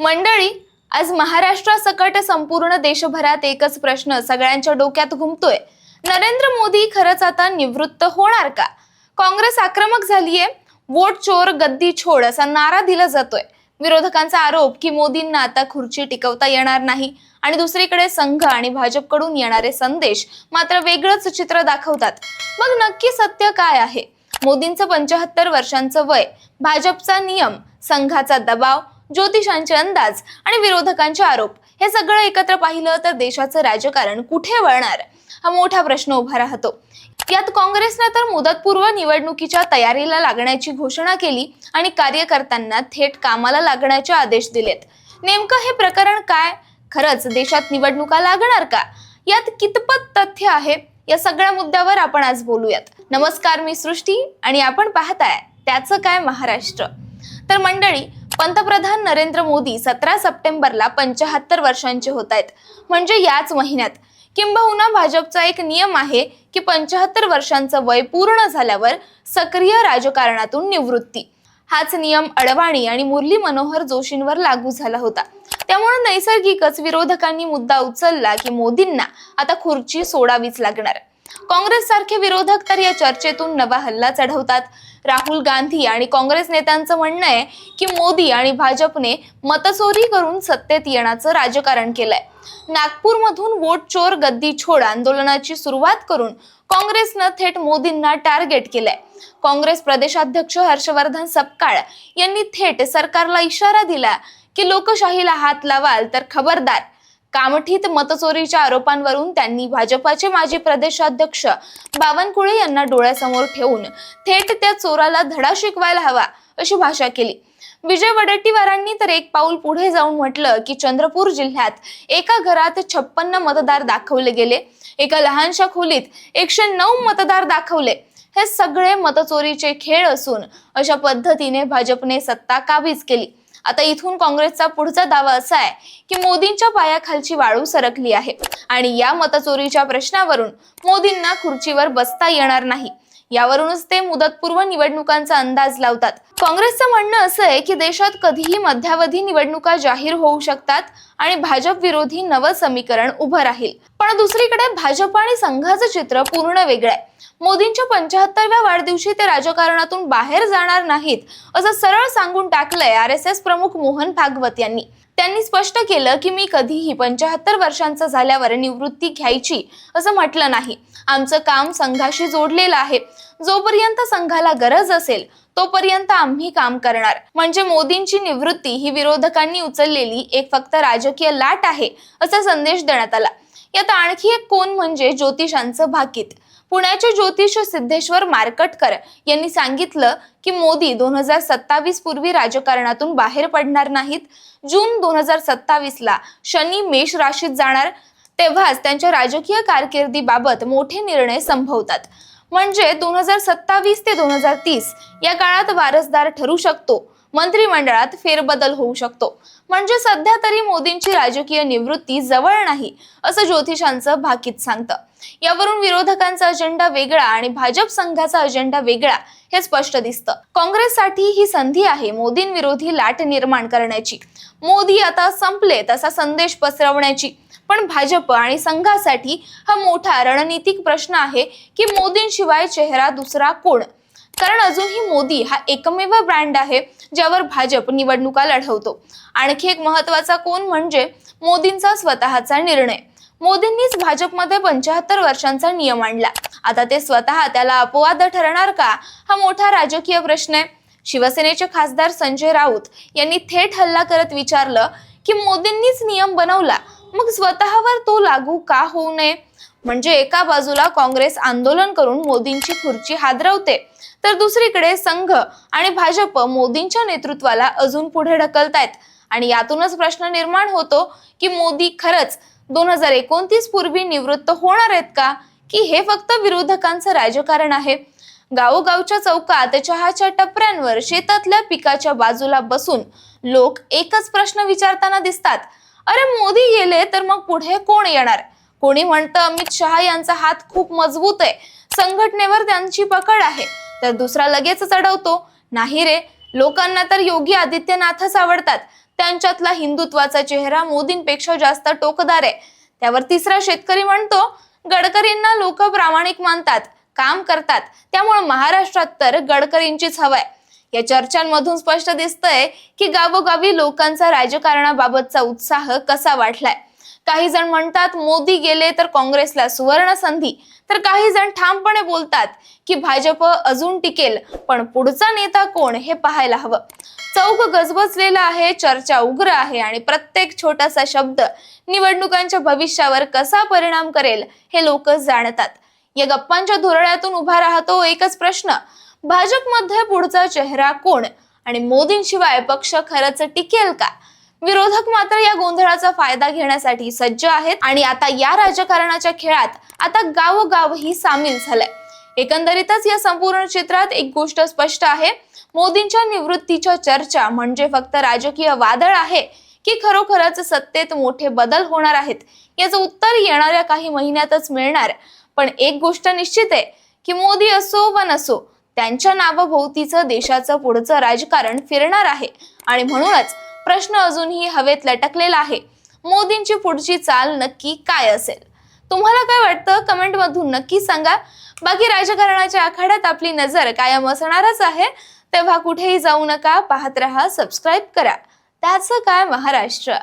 मंडळी आज महाराष्ट्रासकट संपूर्ण देशभरात एकच प्रश्न सगळ्यांच्या डोक्यात घुमतोय. नरेंद्र मोदी खरंच आता निवृत्त होणार का? काँग्रेस आक्रमक झालीये वोट चोर गद्दी छोड असा नारा दिला जातोय. विरोधकांचा आरोप की मोदींना आता खुर्ची टिकवता येणार नाही आणि दुसरीकडे संघ आणि भाजपकडून येणारे संदेश मात्र वेगळंच चित्र दाखवतात. मग नक्की सत्य काय आहे? मोदींचं पंचाहत्तर वर्षांचं वय भाजपचा नियम संघाचा दबाव ज्योतिषांचे अंदाज आणि विरोधकांचे आरोप. हे सगळं एकत्र पाहिलं तर देशाचं राजकारण कुठे वळणार? हा मोठा प्रश्न उभा राहतो. यात काँग्रेसनं तर मुदतपूर्व निवडणुकीच्या तयारीला लागण्याची घोषणा केली आणि कार्यकर्त्यांना थेट कामाला लागण्याचे आदेश दिलेत. नेमकं हे प्रकरण काय? खरंच देशात निवडणुका लागणार का? यात कितपत तथ्य आहे? या सगळ्या मुद्द्यावर आपण आज बोलूयात. नमस्कार मी सृष्टी आणि आपण पाहताय त्याचं काय महाराष्ट्र. तर मंडळी पंतप्रधान नरेंद्र मोदी सतरा सप्टेंबरला पंचाहत्तर वर्षांचे होत आहेत. म्हणजे याच महिन्यात. किंबहुना भाजपचा एक नियम आहे की पंचाहत्तर वर्षांचं वय पूर्ण झाल्यावर सक्रिय राजकारणातून निवृत्ती. हाच नियम अडवाणी आणि मुरली मनोहर जोशींवर लागू झाला होता. त्यामुळे नैसर्गिकच विरोधकांनी मुद्दा उचलला की मोदींना आता खुर्ची सोडावीच लागणार. काँग्रेस सारखे विरोधक तर या चर्चेतून नवा हल्ला चढवतात. राहुल गांधी आणि काँग्रेस नेत्यांचं म्हणणं आहे की मोदी आणि भाजपने मतचोरी करून सत्तेत येण्याचं राजकारण केलंय. नागपूरमधून वोट चोर गद्दी छोड आंदोलनाची सुरुवात करून काँग्रेसनं थेट मोदींना टार्गेट केलंय. काँग्रेस प्रदेशाध्यक्ष हर्षवर्धन सपकाळ यांनी थेट सरकारला इशारा दिला की लोकशाहीला हात लावाल तर खबरदार. कामठीत मतचोरीच्या आरोपांवरून त्यांनी भाजपाचे माजी प्रदेशाध्यक्ष बावनकुळे यांना डोळ्यासमोर ठेवून थेट त्या चोराला धडा शिकवायला हवा अशी भाषा केली. विजय वडेट्टीवारांनी तर एक पाऊल पुढे जाऊन म्हटलं की चंद्रपूर जिल्ह्यात एका घरात छप्पन्न मतदार दाखवले गेले. एका लहानशा खोलीत एकशे नऊ मतदार दाखवले. हे सगळे मतचोरीचे खेळ असून अशा पद्धतीने भाजपने सत्ता काबीज केली. आता इथून काँग्रेसचा पुढचा दावा असा आहे की मोदींच्या पायाखालची वाळू सरकली आहे. आणि या मतचोरीच्या प्रश्नावरून मोदींना खुर्चीवर बसता येणार नाही. यावरूनच ते मुदतपूर्व निवडणुकांचा अंदाज लावतात. काँग्रेसचं म्हणणं असं आहे की देशात कधीही मध्यावधी निवडणुका जाहीर होऊ शकतात आणि भाजप विरोधी नवं समीकरण उभं राहील. पण दुसरीकडे भाजप आणि संघाचं चित्र पूर्ण वेगळं आहे. मोदींच्या पंचाहत्तरव्या वाढदिवशी ते राजकारणातून बाहेर जाणार नाहीत असं सरळ सांगून टाकलंय आर एस एस प्रमुख मोहन भागवत यांनी. त्यांनी स्पष्ट केलं की मी कधीही पंच्याहत्तर वर्षांचं झाल्यावर निवृत्ती घ्यायची असं म्हटलं नाही. आमचं काम संघाशी जोडलेलं आहे. जोपर्यंत संघाला गरज असेल तोपर्यंत आम्ही काम करणार. म्हणजे मोदींची निवृत्ती ही विरोधकांनी उचललेली एक फक्त राजकीय लाट आहे असा संदेश देण्यात आला. यात आणखी एक कोण म्हणजे ज्योतिषांचं भाकीत. पुण्याचे ज्योतिष सिद्धेश्वर मार्कटकर यांनी सांगितलं की मोदी दोन हजार सत्तावीस पूर्वी राजकारणातून बाहेर पडणार नाहीत. जून दोन हजार सत्तावीस ला शनी मेष राशीत जाणार तेव्हाच त्यांच्या राजकीय कारकिर्दीबाबत मोठे निर्णय संभवतात. म्हणजे दोन हजार सत्तावीस ते दोन हजार तीस या काळात वारसदार ठरू शकतो. मंत्रिमंडळात फेरबदल होऊ शकतो. म्हणजे सध्या तरी मोदींची राजकीय निवृत्ती जवळ नाही असं ज्योतिषांचं भाकीत सांगतं. यावरून विरोधकांचा अजेंडा वेगळा आणि भाजप संघाचा अजेंडा वेगळा हे स्पष्ट दिसतं. काँग्रेससाठी ही संधी आहे मोदींविरोधी लाट निर्माण करण्याची. मोदी आता संपले तसा संदेश पसरवण्याची. पण भाजप आणि संघासाठी हा मोठा रणनीतिक प्रश्न आहे की मोदींशिवाय चेहरा दुसरा कोण? कारण अजूनही मोदी हा एकमेव ब्रँड आहे ज्यावर भाजप निवडणुका लढवतो. आणखी एक महत्त्वाचा कोण म्हणजे मोदींचा स्वतःचा निर्णय. मोदींनीच भाजपमध्ये पंच्याहत्तर वर्षांचा नियम आणला. आता ते स्वतः त्याला अपवाद ठरणार का? हा मोठा राजकीय प्रश्न आहे. शिवसेनेचे खासदार संजय राऊत यांनी थेट हल्ला करत विचारलं की मोदींनीच नियम बनवला. मग स्वतःवर तो लागू का होऊ नये? म्हणजे एका बाजूला काँग्रेस आंदोलन करून मोदींची खुर्ची हादरवते तर दुसरीकडे संघ आणि भाजप मोदींच्या नेतृत्वाला अजून पुढे ढकलतायत. आणि यातूनच प्रश्न निर्माण होतो की मोदी खरंच दोन हजार एकोणतीस पूर्वी निवृत्त होणार आहेत का? की हे फक्त विरोधकांचं राजकारण आहे? गावोगावच्या चौकात चहाच्या टपऱ्यांवर शेतातल्या पिकाच्या बाजूला बसून लोक एकच प्रश्न विचारताना दिसतात अरे मोदी गेले तर मग पुढे कोण येणार? कोणी म्हणतं अमित शहा यांचा हात खूप मजबूत आहे. संघटनेवर त्यांची पकड आहे. तर दुसरा लगेच चढवतो. नाही रे लोकांना तर योगी आदित्यनाथच आवडतात. त्यांच्यातला हिंदुत्वाचा चेहरा मोदींपेक्षा जास्त टोकदार आहे. त्यावर तिसरा शेतकरी म्हणतो गडकरींना लोक प्रामाणिक मानतात काम करतात. त्यामुळे महाराष्ट्रात तर गडकरींचीच हवाय. या चर्चांमधून स्पष्ट दिसतंय की गावोगावी लोकांचा राजकारणाबाबतचा उत्साह कसा वाढलाय. काही जण म्हणतात मोदी गेले तर काँग्रेसला सुवर्ण संधी. तर काही जण ठामपणे बोलतात की भाजप अजून टिकेल पण पुढचा नेता कोण हे पाहायला हवं. चौक गजबजलेला आहे चर्चा उग्र आहे आणि प्रत्येक छोटासा शब्द निवडणुकांच्या भविष्यावर कसा परिणाम करेल हे लोक जाणतात. या गप्पांच्या धोरणातून उभा राहतो एकच प्रश्न. भाजपमध्ये पुढचा चेहरा कोण? आणि मोदींशिवाय पक्ष खरंच टिकेल का? विरोधक मात्र या गोंधळाचा फायदा घेण्यासाठी सज्ज आहेत आणि आता या राजकारणाच्या खेळात आता गावोगावही सामील झालंय. एकंदरीतच या संपूर्ण चित्रात एक गोष्ट स्पष्ट आहे. मोदींच्या निवृत्तीच्या चर्चा म्हणजे फक्त राजकीय वादळ आहे की खरोखरच सत्तेत मोठे बदल होणार आहेत? याचं उत्तर येणाऱ्या काही महिन्यातच मिळणार. पण एक गोष्ट निश्चित आहे की मोदी असो व नसो त्यांच्या नावाभोवतीचं देशाचं पुढचं राजकारण फिरणार आहे. आणि म्हणूनच प्रश्न अजूनही हवेत लटकलेला आहे. मोदींची पुढची चाल नक्की काय असेल? तुम्हाला काय वाटतं? कमेंट मधून नक्की सांगा. बाकी राजकारणाच्या आखाड्यात आपली नजर कायम असणारच आहे. तेव्हा कुठेही जाऊ नका. पाहत रहा सबस्क्राईब करा. त्याचं काय महाराष्ट्र?